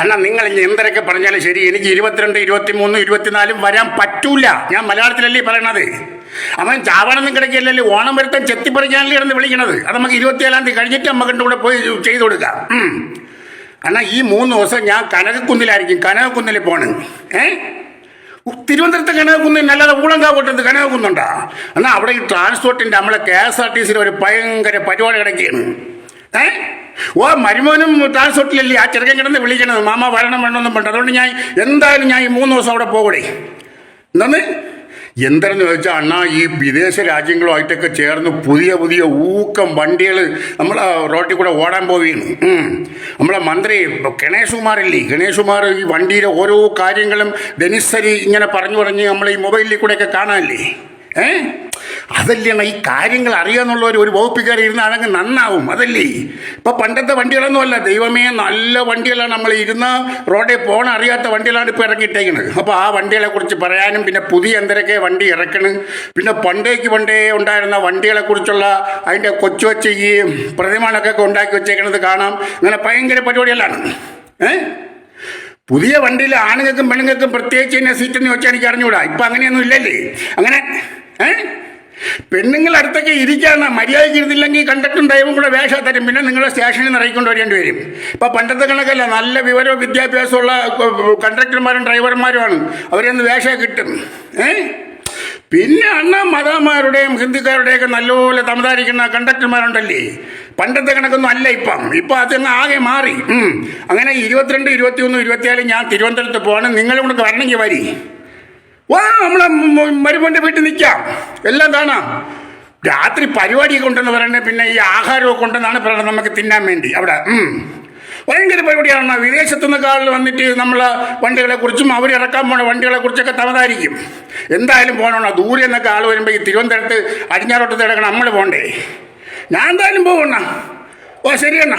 അണ്ണാ നിങ്ങൾ ഇനി എന്തൊക്കെ പറഞ്ഞാലും ശരി. എനിക്ക് ഇരുപത്തിരണ്ട് ഇരുപത്തി മൂന്ന് ഇരുപത്തിനാലും വരാൻ പറ്റൂല. ഞാൻ മലയാളത്തിലല്ലേ പറയണത്? അവൻ ചാവണമെന്നും കിടക്കില്ലല്ലേ ഓണം വരുത്താൻ ചെത്തിപ്പറിക്കാനല്ലേ കിടന്ന് വിളിക്കണത്. അത് നമുക്ക് ഇരുപത്തിയേഴാം തീയതി കഴിഞ്ഞിട്ട് നമുക്ക് കൂടെ പോയി ചെയ്തു കൊടുക്കാം. കാരണം ഈ മൂന്ന് ദിവസം ഞാൻ കനകക്കുന്നിലായിരിക്കും. കനകക്കുന്നിൽ പോണ്. ഏ? തിരുവനന്തപുരത്ത് കനകക്കുന്നിൽ അല്ലാതെ ഊളങ്കാവട്ടത്ത് കനകക്കുന്നുണ്ടാ? എന്നാൽ അവിടെ ഈ ട്രാൻസ്പോർട്ടിന്റെ നമ്മളെ കെ എസ് ആർ ടി സിയിൽ ഒരു ഭയങ്കര പരിപാടി കിടക്കുകയാണ്. ഏ? ഓ മരുമോനും ട്രാൻസ്പോർട്ടിലല്ലേ ആ ചെറുക്കൻ കിടന്ന് വിളിക്കണത്. മാമ വരണം വേണമെന്നും പറഞ്ഞു അതുകൊണ്ട് ഞാൻ എന്തായാലും ഞാൻ ഈ മൂന്ന് ദിവസം അവിടെ പോകൂടെ. എന്താണ്? എന്തെന്ന് ചോദിച്ചാൽ അണ്ണാ ഈ വിദേശ രാജ്യങ്ങളുമായിട്ടൊക്കെ ചേർന്ന് പുതിയ പുതിയ ഊക്കം വണ്ടികൾ നമ്മൾ റോട്ടിൽ കൂടെ ഓടാൻ പോവുകയാണ്. നമ്മളെ മന്ത്രി ഗണേഷ് കുമാറില്ലേ ഗണേഷ് കുമാർ ഈ വണ്ടിയിലെ ഓരോ കാര്യങ്ങളും ധനിസ്സരി ഇങ്ങനെ പറഞ്ഞു പറഞ്ഞ് നമ്മൾ ഈ മൊബൈലിൽ കൂടെയൊക്കെ കാണാനല്ലേ? ഏ? അതല്ലേ ഈ കാര്യങ്ങൾ അറിയാന്നുള്ളവർ ഒരു വകുപ്പിക്കാർ ഇരുന്നാണെങ്കിൽ നന്നാവും അതല്ലേ? ഇപ്പം പണ്ടത്തെ വണ്ടികളൊന്നും അല്ല. ദൈവമേ നല്ല വണ്ടികളാണ് നമ്മൾ ഇരുന്ന് റോഡിൽ പോണ അറിയാത്ത വണ്ടികളാണ് ഇപ്പോൾ ഇറങ്ങിയിട്ടേക്കുന്നത് അപ്പോൾ ആ വണ്ടികളെക്കുറിച്ച് പറയാനും പിന്നെ പുതിയ എന്തൊക്കെ വണ്ടി ഇറക്കണം. പിന്നെ പണ്ടേക്ക് പണ്ടേ ഉണ്ടായിരുന്ന വണ്ടികളെക്കുറിച്ചുള്ള അതിന്റെ കൊച്ചു വെച്ച് ഈ പ്രതിമാനൊക്കെ ഉണ്ടാക്കി വെച്ചേക്കുന്നത് കാണാം. അങ്ങനെ ഭയങ്കര പരിപാടികളാണ്. ഏ? പുതിയ വണ്ടിയിൽ ആണുങ്ങൾക്കും പെണ്ണുങ്ങൾക്കും പ്രത്യേകിച്ച് എന്ന് വെച്ചാൽ എനിക്ക് അറിഞ്ഞുകൂടാ ഇപ്പം അങ്ങനെയൊന്നും ഇല്ലല്ലേ? അങ്ങനെ പെണ്ണുങ്ങൾ അടുത്തൊക്കെ ഇരിക്കാണ് മര്യാദയ്ക്ക് ഇരുന്നില്ലെങ്കിൽ കണ്ടക്ടറും ഡ്രൈവറും കൂടെ വേഷം തരും. പിന്നെ നിങ്ങളെ സ്റ്റേഷനിൽ നിന്ന് ഇറക്കിക്കൊണ്ട് വരേണ്ടി വരും. ഇപ്പം പണ്ടത്തെ കണക്കല്ല നല്ല വിവരവും വിദ്യാഭ്യാസമുള്ള കണ്ടക്ടർമാരും ഡ്രൈവർമാരുമാണ്. അവരെന്ന് വേഷം കിട്ടും. ഏഹ് പിന്നെ അണ്ണ മതമാരുടെയും ഹിന്ദിക്കാരുടെയൊക്കെ നല്ലപോലെ തമതാരിക്കുന്ന കണ്ടക്ടർമാരുണ്ടല്ലേ? പണ്ടത്തെ കണക്കൊന്നും അല്ല ഇപ്പം. ഇപ്പം അതങ്ങ് ആകെ മാറി. അങ്ങനെ ഇരുപത്തിരണ്ട് ഇരുപത്തിയൊന്ന് ഇരുപത്തിയാൽ ഞാൻ തിരുവനന്തപുരത്ത് പോകണം നിങ്ങളും കൂടെ വരണമെങ്കിൽ വരി. വാ നമ്മളെ മരുമോന്റെ വീട്ടിൽ നിൽക്കാം. എല്ലാം കാണാം. രാത്രി പരിപാടിയൊക്കെ ഉണ്ടെന്ന് പറയണേ പിന്നെ ഈ ആഹാരമൊക്കെ ഉണ്ടെന്നാണ് പറയുന്നത് നമുക്ക് തിന്നാൻ വേണ്ടി. അവിടെ. ഭയങ്കര പരിപാടിയാണ്? വിദേശത്തു നിന്നൊക്കെ ആൾ വന്നിട്ട് നമ്മൾ വണ്ടികളെ കുറിച്ചും അവർ ഇറക്കാൻ പോണ വണ്ടികളെ കുറിച്ചൊക്കെ തമതായിരിക്കും എന്തായാലും പോകണോ ദൂരെ നിന്നൊക്കെ ആൾ വരുമ്പോൾ ഈ തിരുവനന്തപുരത്ത് അടിഞ്ഞാറോട്ടത്ത് കിടക്കണം നമ്മൾ പോകണ്ടേ ഞാൻ എന്തായാലും പോകണ ഓ ശരിയെണ്ണ